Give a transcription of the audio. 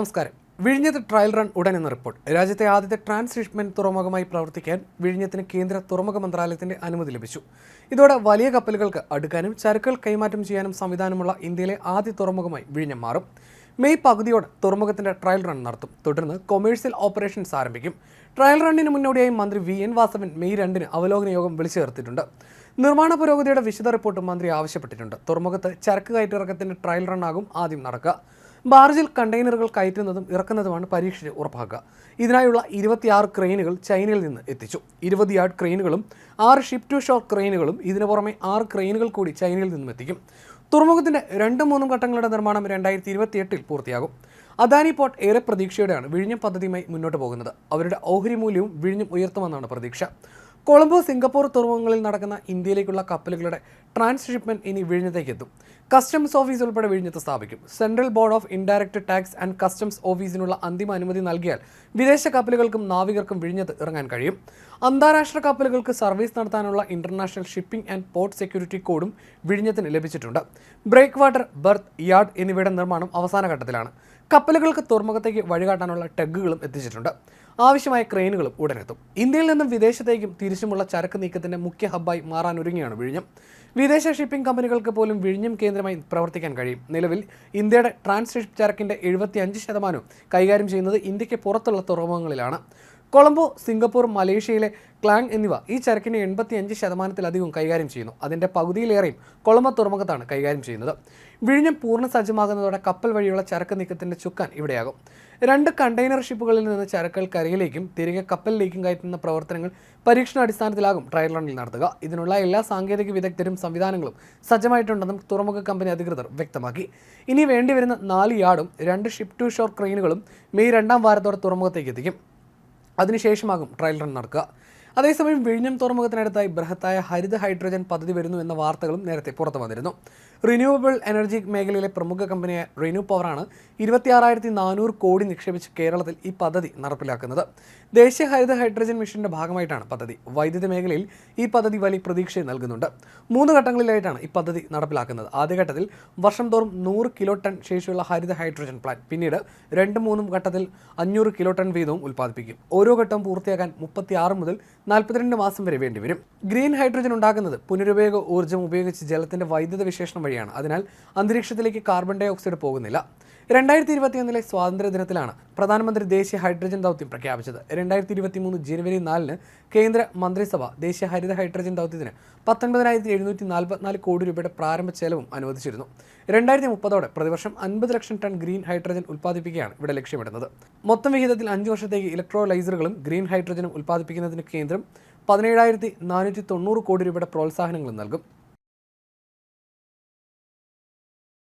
നമസ്കാരം. വിഴിഞ്ഞത്ത് trial run ഉടൻ എന്ന റിപ്പോർട്ട്. രാജ്യത്തെ ആദ്യത്തെ ട്രാൻസ്ഷിപ്മെന്റ് തുറമുഖമായി പ്രവർത്തിക്കാൻ വിഴിഞ്ഞത്തിന് കേന്ദ്ര തുറമുഖ മന്ത്രാലയത്തിന്റെ അനുമതി ലഭിച്ചു. ഇതോടെ വലിയ കപ്പലുകൾക്ക് അടുക്കാനും ചരക്കുകൾ കൈമാറ്റം ചെയ്യാനും സംവിധാനമുള്ള ഇന്ത്യയിലെ ആദ്യ തുറമുഖമായി വിഴിഞ്ഞം മാറും. മെയ് പകുതിയോടെ തുറമുഖത്തിന്റെ ട്രയൽ റൺ നടത്തും. തുടർന്ന് കൊമേഴ്സ്യൽ ഓപ്പറേഷൻസ് ആരംഭിക്കും. ട്രയൽ റണ്ണിന് മുന്നോടിയായി മന്ത്രി വി എൻ വാസവൻ മെയ് രണ്ടിന് അവലോകന യോഗം വിളിച്ചു ചേർത്തിട്ടുണ്ട് നിർമ്മാണ പുരോഗതിയുടെ വിശദ റിപ്പോർട്ട് മന്ത്രി ആവശ്യപ്പെട്ടിട്ടുണ്ട്. തുറമുഖത്ത് ചരക്ക് കയറ്റിറക്കത്തിന്റെ ട്രയൽ റണ്ണാകും ആദ്യം നടക്കുക. ബാർജിൽ കണ്ടെയ്നറുകൾ കയറ്റുന്നതും ഇറക്കുന്നതുമാണ് പരീക്ഷിച്ച് ഉറപ്പാക്കുക. ഇതിനായുള്ള ഇരുപത്തിയാറ് ക്രെയിനുകൾ ചൈനയിൽ നിന്ന് എത്തിച്ചു. ഇരുപത് യാർഡ് ക്രെയിനുകളും ആറ് ഷിപ്പ് ടു ഷോർ ക്രെയിനുകളും ഇതിനു പുറമെ ആറ് ക്രെയിനുകൾ കൂടി ചൈനയിൽ നിന്നും എത്തിക്കും. തുറമുഖത്തിന്റെ രണ്ടും മൂന്നും ഘട്ടങ്ങളുടെ നിർമ്മാണം രണ്ടായിരത്തി ഇരുപത്തിയെട്ടിൽ പൂർത്തിയാകും. അദാനി പോർട്ട് ഏറെ പ്രതീക്ഷയോടെയാണ് വിഴിഞ്ഞം പദ്ധതിയുമായി മുന്നോട്ട് പോകുന്നത്. അവരുടെ ഓഹരി മൂല്യവും വിഴിഞ്ഞം ഉയർത്തുമെന്നാണ് പ്രതീക്ഷ. കൊളംബോ സിംഗപ്പൂർ തുറമുഖങ്ങളിൽ നടക്കുന്ന ഇന്ത്യയിലേക്കുള്ള കപ്പലുകളുടെ ട്രാൻസ്ഷിപ്മെന്റ് ഇനി വിഴിഞ്ഞത്തേക്ക് എത്തും. കസ്റ്റംസ് ഓഫീസ് ഉൾപ്പെടെ വിഴിഞ്ഞത്ത് സ്ഥാപിക്കും. Central board of indirect tax and customs ഓഫീസിനുള്ള അന്തിമ അനുമതി നൽകിയാൽ വിദേശ കപ്പലുകൾക്കും നാവികർക്കും വിഴിഞ്ഞത്ത് ഇറങ്ങാൻ കഴിയും. അന്താരാഷ്ട്ര കപ്പലുകൾക്ക് സർവീസ് നടത്താനുള്ള international shipping and port security കോഡും വിഴിഞ്ഞത്തിന് ലഭിച്ചിട്ടുണ്ട്. ബ്രേക്ക് വാട്ടർ ബർത്ത് യാർഡ് എന്നിവയുടെ നിർമ്മാണം അവസാന ഘട്ടത്തിലാണ്. കപ്പലുകൾക്ക് തുറമുഖത്തേക്ക് വഴികാട്ടാനുള്ള ടെഗുകളും എത്തിച്ചിട്ടുണ്ട്. ആവശ്യമായ ക്രെയിനുകളും ഉടനെത്തും. ഇന്ത്യയിൽ നിന്നും വിദേശത്തേക്കും തിരിച്ചുമുള്ള ചരക്ക് നീക്കത്തിന്റെ മുഖ്യ ഹബ്ബായി മാറാൻ ഒരുങ്ങിയാണ് വിഴിഞ്ഞം. വിദേശ ഷിപ്പിംഗ് കമ്പനികൾക്ക് പോലും വിഴിഞ്ഞം കേന്ദ്രമായി പ്രവർത്തിക്കാൻ കഴിയും. നിലവിൽ ഇന്ത്യയുടെ ട്രാൻസ്ഷിപ്പ് ചരക്കിന്റെ എഴുപത്തി അഞ്ച് ശതമാനവും കൈകാര്യം ചെയ്യുന്നത് ഇന്ത്യയ്ക്ക് പുറത്തുള്ള തുറമുഖങ്ങളിലാണ്. കൊളംബോ സിംഗപ്പൂർ മലേഷ്യയിലെ ക്ലാങ് എന്നിവ ഈ ചരക്കിന്റെ എൺപത്തി അഞ്ച് ശതമാനത്തിലധികം കൈകാര്യം ചെയ്യുന്നു. അതിന്റെ പകുതിയിലേറെയും കൊളംബോ തുറമുഖത്താണ് കൈകാര്യം ചെയ്യുന്നത്. വിഴിഞ്ഞം പൂർണ സജ്ജമാകുന്നതോടെ കപ്പൽ വഴിയുള്ള ചരക്ക് നീക്കത്തിന്റെ ചുക്കാൻ ഇവിടെയാകും. രണ്ട് കണ്ടെയ്നർ ഷിപ്പുകളിൽ നിന്ന് ചരക്കുകൾ കരയിലേക്കും തിരികെ കപ്പലിലേക്കും കയറ്റുന്ന പ്രവർത്തനങ്ങൾ പരീക്ഷണാടിസ്ഥാനത്തിലാകും ട്രയൽ റണ്ണിൽ നടത്തുക. ഇതിനുള്ള എല്ലാ സാങ്കേതിക വിദഗ്ധരും സംവിധാനങ്ങളും സജ്ജമായിട്ടുണ്ടെന്നും തുറമുഖ കമ്പനി അധികൃതർ വ്യക്തമാക്കി. ഇനി വേണ്ടിവരുന്ന നാല് യാർഡും രണ്ട് ഷിപ്പ് ടു ഷോർ ക്രെയിനുകളും മെയ് രണ്ടാം വാരത്തോടെ തുറമുഖത്തേക്ക് എത്തിക്കും. അതിനുശേഷമാകും ട്രയൽ റൺ നടക്കുക. അതേസമയം വിഴിഞ്ഞം തുറമുഖത്തിനടുത്തായി ബൃഹത്തായ ഹരിത ഹൈഡ്രജൻ പദ്ധതി വരുന്നു എന്ന വാർത്തകളും നേരത്തെ പുറത്തു വന്നിരുന്നു. റിന്യൂവബിൾ എനർജി മേഖലയിലെ പ്രമുഖ കമ്പനിയായ റിന്യൂ പവറാണ് ഇരുപത്തിയാറായിരത്തി നാനൂറ് കോടി നിക്ഷേപിച്ച് കേരളത്തിൽ ഈ പദ്ധതി നടപ്പിലാക്കുന്നത്. ദേശീയ ഹരിത ഹൈഡ്രജൻ മിഷന്റെ ഭാഗമായിട്ടാണ് പദ്ധതി. വൈദ്യുതി മേഖലയിൽ ഈ പദ്ധതി വലിയ പ്രതീക്ഷ നൽകുന്നുണ്ട്. മൂന്ന് ഘട്ടങ്ങളിലായിട്ടാണ് ഈ പദ്ധതി നടപ്പിലാക്കുന്നത്. ആദ്യഘട്ടത്തിൽ വർഷം തോറും നൂറ് കിലോ ടൺ ശേഷിയുള്ള ഹരിത ഹൈഡ്രജൻ പ്ലാന്റ് പിന്നീട് രണ്ടും മൂന്നും ഘട്ടത്തിൽ അഞ്ഞൂറ് കിലോ ടൺ വീതവും ഉൽപ്പാദിപ്പിക്കും. ഓരോ ഘട്ടവും പൂർത്തിയാക്കാൻ മുപ്പത്തി ആറ് മുതൽ നാൽപ്പത്തിരണ്ട് മാസം വരെ വേണ്ടിവരും ഗ്രീൻ ഹൈഡ്രജൻ ഉണ്ടാക്കുന്നത് പുനരുപയോഗ ഊർജം ഉപയോഗിച്ച് ജലത്തിന്റെ വൈദ്യുത വിശേഷണം വഴിയാണ്. അതിനാൽ അന്തരീക്ഷത്തിലേക്ക് കാർബൺ ഡൈ ഓക്സൈഡ് പോകുന്നില്ല. രണ്ടായിരത്തി ഇരുപത്തിയൊന്നിലെ സ്വാതന്ത്ര്യ ദിനത്തിലാണ് പ്രധാനമന്ത്രി ദേശീയ ഹൈഡ്രജൻ ദൗത്യം പ്രഖ്യാപിച്ചത്. രണ്ടായിരത്തി ഇരുപത്തി മൂന്ന് ജനുവരി നാലിന് കേന്ദ്ര മന്ത്രിസഭ ദേശീയ ഹരിത ഹൈഡ്രജൻ ദൗത്യത്തിന് പത്തൊൻപതിനായിരത്തി എഴുന്നൂറ്റി നാൽപ്പത്തിനാല് കോടി രൂപയുടെ പ്രാരംഭ ചെലവും അനുവദിച്ചിരുന്നു. രണ്ടായിരത്തി മുപ്പതോടെ പ്രതിവർഷം അൻപത് ലക്ഷം ടൺ ഗ്രീൻ ഹൈഡ്രജൻ ഉൽപ്പാദിപ്പിക്കുകയാണ് ഇവിടെ ലക്ഷ്യമിടുന്നത്. മൊത്തം വിഹിതത്തിൽ അഞ്ച് വർഷത്തേക്ക് ഇലക്ട്രോലൈസറുകളും ഗ്രീൻ ഹൈഡ്രജനും ഉൽപ്പാദിപ്പിക്കുന്നതിന് കേന്ദ്രം പതിനേഴായിരത്തി നാനൂറ്റി തൊണ്ണൂറ് കോടി രൂപയുടെ പ്രോത്സാഹനങ്ങളും നൽകും.